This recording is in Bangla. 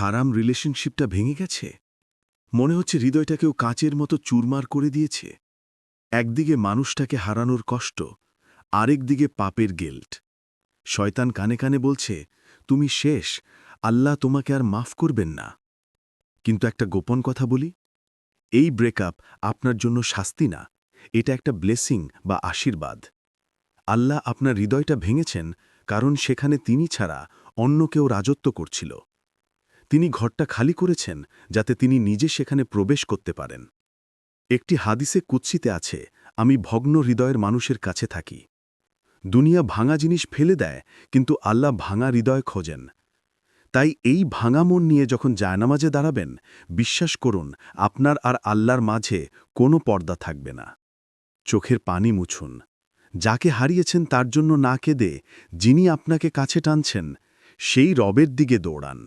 হারাম রিলেশনশিপটা ভেঙে গেছে? মনে হচ্ছে হৃদয়টা কেউ কাঁচের মতো চুরমার করে দিয়েছে। একদিকে মানুষটাকে হারানোর কষ্ট, আরেক দিকে পাপের গেল্ট শয়তান কানে কানে বলছে, তুমি শেষ, আল্লাহ তোমাকে আর মাফ করবেন না। কিন্তু একটা গোপন কথা বলি, এই ব্রেকআপ আপনার জন্য শাস্তি না, এটা একটা ব্লেসিং বা আশীর্বাদ। আল্লাহ আপনার হৃদয়টা ভেঙেছেন কারণ সেখানে তিনি ছাড়া অন্য কেউ রাজত্ব করছিল। তিনি ঘরটা খালি করেছেন যাতে তিনি নিজে সেখানে প্রবেশ করতে পারেন। একটি হাদিসে কুৎসিতে আছে, আমি ভগ্ন হৃদয়ের মানুষের কাছে থাকি। দুনিয়া ভাঙা জিনিস ফেলে দেয়, কিন্তু আল্লাহ ভাঙা হৃদয় খোঁজেন। তাই এই ভাঙা মন নিয়ে যখন জায়নামাজে দাঁড়াবেন, বিশ্বাস করুন, আপনার আর আল্লাহর মাঝে কোনো পর্দা থাকবে না। চোখের পানি মুছুন। যাকে হারিয়েছেন তার জন্য না কেঁদে, যিনি আপনাকে কাছে টানছেন, সেই রবের দিকে দৌড়ান।